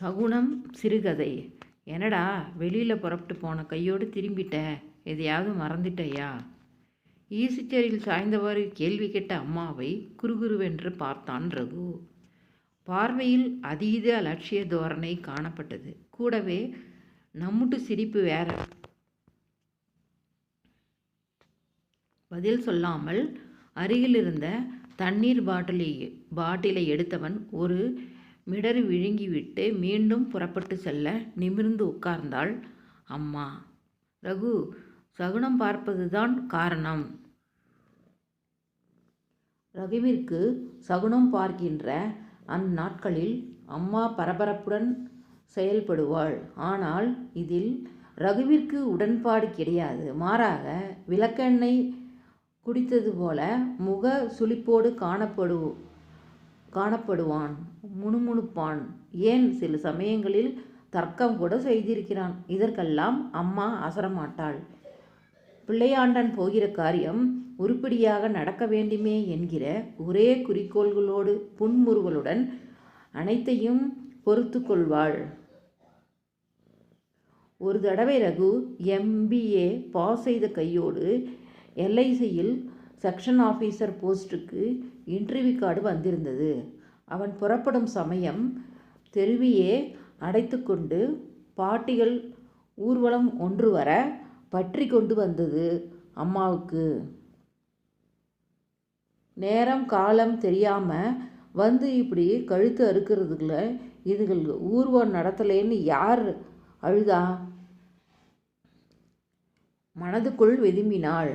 சகுனம் சிறுகதை. என்னடா வெளியில் புறப்பட்டு போன கையோடு திரும்பிட்ட? எதையாவது மறந்துட்டையா? ஈசிச்சேரியில் சாய்ந்தவாறு கேள்வி கேட்ட அம்மாவை குறுகுருவென்று பார்த்தான் ரகு. பார்வையில் அதீத அலட்சிய தோரணை காணப்பட்டது. கூடவே நம்முட்டு சிரிப்பு வேற. பதில் சொல்லாமல் அருகிலிருந்த தண்ணீர் பாட்டிலை பாட்டிலை எடுத்தவன் ஒரு மிடறு விழுங்கிவிட்டு மீண்டும் புறப்பட்டு செல்ல நிமிர்ந்து உட்கார்ந்தாள் அம்மா. ரகு சகுனம் பார்ப்பதுதான் காரணம். ரகுவிற்கு சகுனம் பார்க்கின்ற அந்நாட்களில் அம்மா பரபரப்புடன் செயல்படுவாள். ஆனால் இதில் ரகுவிற்கு உடன்பாடு கிடையாது. மாறாக விளக்கெண்ணெய் குடித்தது போல முக சுளிப்போடு காணப்படு காணப்படுவான் முணுமுணுப்பான். ஏன் சில சமயங்களில் தர்க்கம் கூட செய்திருக்கிறான். இதற்கெல்லாம் அம்மா அசரமாட்டாள். பிள்ளையாண்டன் போகிற காரியம் உருப்படியாக நடக்க வேண்டுமே என்கிற ஒரே குறிக்கோள்களோடு புன்முறுவலுடன் அனைத்தையும் பொறுத்து கொள்வாள். ஒரு தடவை ரகு எம்பிஏ பாஸ் செய்த கையோடு எல்ஐசியில் செக்ஷன் ஆஃபீஸர் போஸ்ட்டுக்கு இன்டர்வியூ கார்டு வந்திருந்தது. அவன் புறப்படும் சமயம் தெருவியே அடைத்துக்கொண்டு பாட்டிகள் ஊர்வலம் ஒன்று வர பற்றி கொண்டு வந்தது அம்மாவுக்கு. நேரம் காலம் தெரியாமல் வந்து இப்படி கழுத்து அறுக்கிறதுக்குள்ள இதுகள் ஊர்வம் நடத்தலேன்னு யார் அழுதா? மனதுக்குள் விரும்பினாள்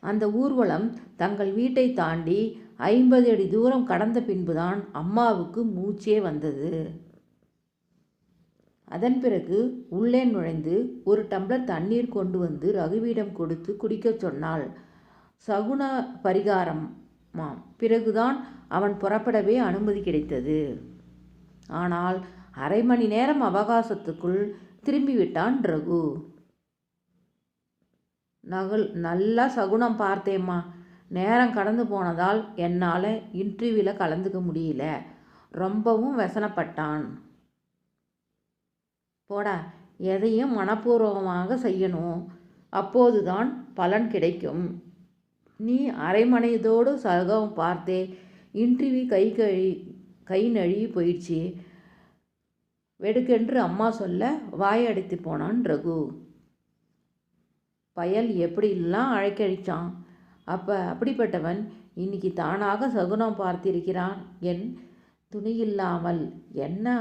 அந்த ஊர்வலம் தங்கள் வீட்டை தாண்டி ஐம்பது அடி தூரம் கடந்த பின்புதான் அம்மாவுக்கு மூச்சே வந்தது. அதன் பிறகு உள்ளே நுழைந்து ஒரு டம்ளர் தண்ணீர் கொண்டு வந்து ரகுவிடம் கொடுத்து குடிக்கச் சொன்னாள். சகுன பரிகாரமாம் பிறகுதான் அவன் புறப்படவே அனுமதி கிடைத்தது. ஆனால் அரை மணி நேரம் அவகாசத்துக்குள் திரும்பிவிட்டான் ரகு. நகல் நல்லா சகுனம் பார்த்தேம்மா. நேரம் கடந்து போனதால் என்னால் இன்டர்வியூவில் கலந்துக்க முடியல. ரொம்பவும் வசனப்பட்டான். போடா எதையும் மனப்பூர்வமாக செய்யணும். அப்போது தான் பலன் கிடைக்கும். நீ அரைமனைதோடு சகம் பார்த்தே இன்டர்வியூ கை கழி கை நழுவி போயிடுச்சு. வெடுக்கென்று அம்மா சொல்ல வாயடித்து போனான் ரகு. பயல் எப்படிலாம் அழைக்கழிச்சான்? அப்போ அப்படிப்பட்டவன் இன்னைக்கு தானாக சகுனம் பார்த்திருக்கிறான் என் துணியில்லாமல். என்ன?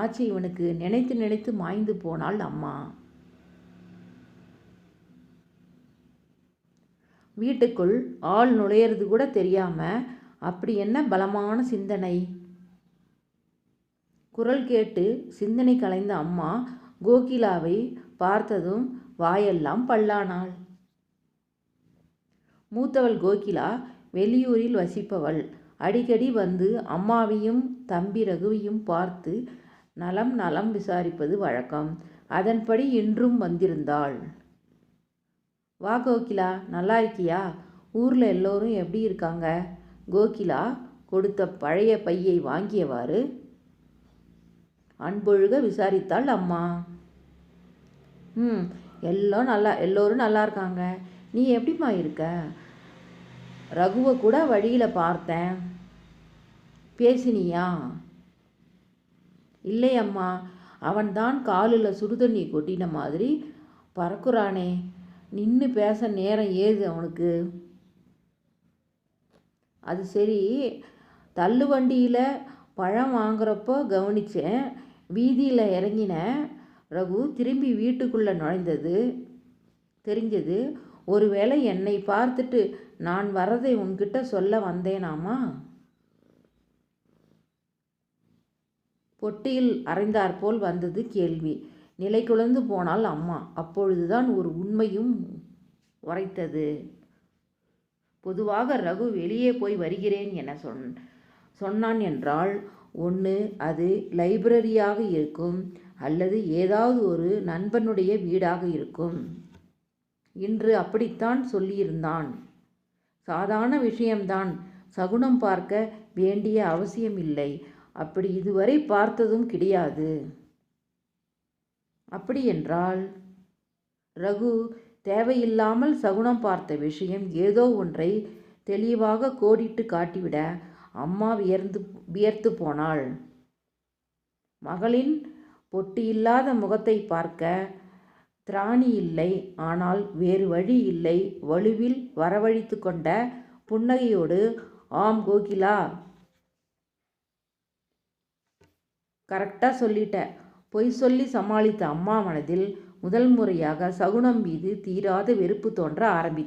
ஆச்சு இவனுக்கு நினைத்து நினைத்து மாய்ந்து போனாள் அம்மா. வீட்டுக்குள் ஆள் நுழையிறது கூட தெரியாமல் அப்படி என்ன பலமான சிந்தனை? குரல் கேட்டு சிந்தனை கலைந்த அம்மா கோகிலாவை பார்த்ததும் வாயெல்லாம் பல்லானாள். மூத்தவள் கோகிலா வெளியூரில் வசிப்பவள். அடிக்கடி வந்து அம்மாவையும் தம்பி ரகுவையும் பார்த்து நலம் நலம் விசாரிப்பது வழக்கம். அதன்படி இன்றும் வந்திருந்தாள். வா கோகிலா நல்லா இருக்கியா? ஊரில் எல்லோரும் எப்படி இருக்காங்க? கோகிலா கொடுத்த பழைய பையை வாங்கியவாறு அன்பொழுக விசாரித்தாள் அம்மா. ம் எல்லாம் நல்லா எல்லோரும் நல்லா இருக்காங்க. நீ எப்படிம்மா இருக்க? ரகுவை கூட வழியில் பார்த்தேன். பேசினியா? இல்லை அம்மா அவன்தான் காலில் சுடுதண்ணி கொட்டின மாதிரி பறக்குறானே. நின்று பேச நேரம் ஏது அவனுக்கு? அது சரி தள்ளு வண்டியில் பழம் வாங்குறப்போ கவனித்தேன் வீதியில் இறங்கினேன். ரகு திரும்பி வீட்டுக்குள்ளே நுழைந்தது. தெரிஞ்சது ஒருவேளை என்னை பார்த்துட்டு நான் வரதை உன்கிட்ட சொல்ல வந்தேனாமா? பொட்டியில் அரைந்தாற்போல் வந்தது கேள்வி. நிலை குலைந்து போனால் அம்மா அப்பொழுதுதான் ஒரு உண்மையும் உரைத்தது. பொதுவாக ரகு வெளியே போய் வருகிறேன் என சொன் சொன்னான் என்றால் ஒன்று அது லைப்ரரியாக இருக்கும் அல்லது ஏதாவது ஒரு நண்பனுடைய வீடாக இருக்கும். இன்று அப்படித்தான் சொல்லியிருந்தான். சாதாரண விஷயம்தான். சகுனம் பார்க்க வேண்டிய அவசியமில்லை. அப்படி இதுவரை பார்த்ததும் கிடையாது. அப்படியென்றால் ரகு தேவையில்லாமல் சகுனம் பார்த்த விஷயம் ஏதோ ஒன்றை தெளிவாக கோடிட்டு காட்டிவிட அம்மா வியர்ந்து வியர்த்து போனாள். மகளின் பொட்டியில்லாத முகத்தை பார்க்க திராணி இல்லை ஆனால் வேறு வழி இல்லை. வலுவில் வரவழைத்து கொண்ட புன்னகையோடு ஆம் கோகிலா. கரெக்டாக சொல்லிட்ட. பொய் சொல்லி சமாளித்த அம்மா மனதில் முதல் முறையாக சகுனம் மீது தீராத வெறுப்பு தோன்ற ஆரம்பித்தது.